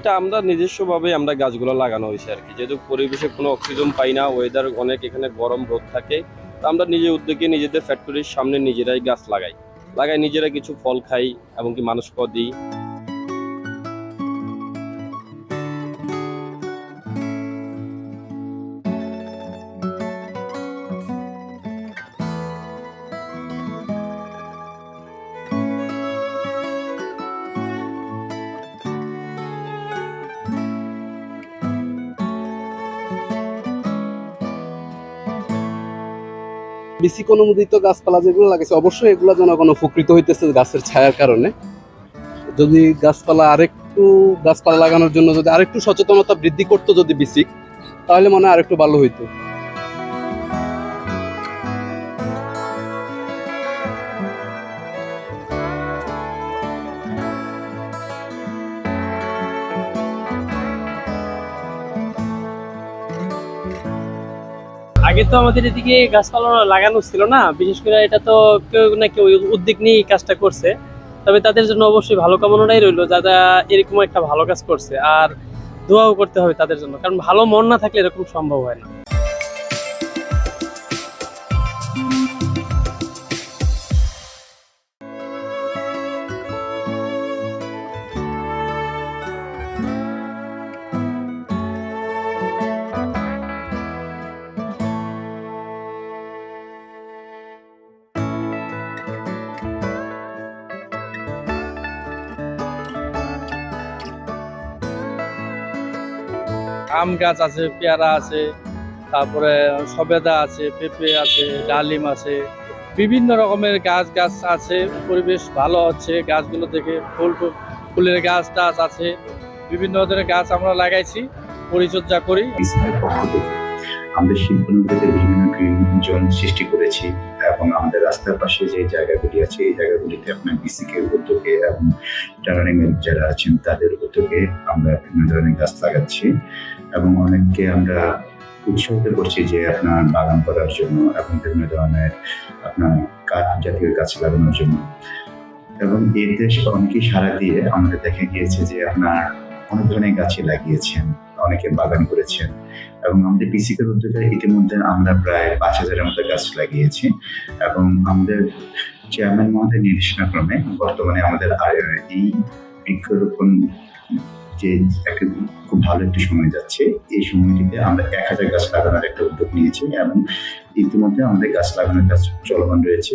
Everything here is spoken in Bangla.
এটা আমরা নিজস্বভাবে আমরা গাছগুলো লাগানো হয়েছে আর কি। যেহেতু পরিবেশে কোনো অক্সিজেন পাই না ওয়েদার অনেক এখানে গরম রোদ থাকে, তো আমরা নিজের উদ্যোগে নিজেদের ফ্যাক্টরির সামনে নিজেরাই গাছ লাগাই। লাগাই নিজেরা কিছু ফল খাই এবং কি মানুষকেও দিই। বেসিক অনুমোদিত গাছপালা যেগুলো লাগাইছে অবশ্যই এগুলো জনগণ উপকৃত হইতেছে গাছের ছায়ার কারণে। যদি গাছপালা আরেকটু গাছপালা লাগানোর জন্য যদি আরেকটু সচেতনতা বৃদ্ধি করতো যদি বিসিক তাহলে মনে হয় আরেকটু ভালো হইতো। আগে তো আমাদের এদিকে গাছপালা লাগানো ছিল না, বিশেষ করে এটা তো কেউ না কেউ উদ্যোগ নিয়ে কাজটা করছে। তবে তাদের জন্য অবশ্যই ভালো কামনাটাই রইল, যারা এরকম একটা ভালো কাজ করছে। আর দোয়াও করতে হবে তাদের জন্য, কারণ ভালো মন না থাকলে এরকম সম্ভব হয় না। আম গাছ আছে, পেয়ারা আছে, তারপরে সবেদা আছে, পেঁপে আছে, ডালিম আছে। বিভিন্ন রকমের গাছ গাছ আছে, পরিবেশ ভালো হচ্ছে। গাছগুলো দেখে ফুল ফুল- ফুলের গাছ টাছ আছে। বিভিন্ন ধরনের গাছ আমরা লাগাইছি, পরিচর্যা করি। আমাদের শিল্পনগরীতে বিভিন্ন গ্রিন জোন সৃষ্টি করেছি এবং আমাদের রাস্তার পাশে যে জায়গাগুলি আছে, এই জায়গাগুলিতে আপনার বিসিকে উদ্যোগে এবং টার্নিং যারা আছেন তাদের উদ্যোগে আমরা বিভিন্ন ধরনের গাছ লাগাচ্ছি এবং অনেককে আমরা উৎসাহিত করছি যে আপনার বাগান করার জন্য এবং বিভিন্ন ধরনের আপনার কাঠ জাতীয় গাছ লাগানোর জন্য। এবং এতে অনেকেই সারা দিয়ে আমাদের দেখা গিয়েছে যে আপনার অনেক ধরনের গাছই লাগিয়েছেন। অনেকে বাগান করেছেন। এবং আমাদের পিসিকের উদ্যোগে ইতিমধ্যে আমরা প্রায় পাঁচ হাজারের মতো গাছ লাগিয়েছি। এবং আমাদের চেয়ারম্যান মহোদয় নির্দেশনাক্রমে বর্তমানে আমাদের এই বৃক্ষরোপণ যে একটা খুব ভালো একটি সময় যাচ্ছে, এই সময়টিতে আমরা এক হাজার গাছ লাগানোর একটা উদ্যোগ নিয়েছি এবং ইতিমধ্যে আমাদের গাছ লাগানোর কাজ চলমান রয়েছে।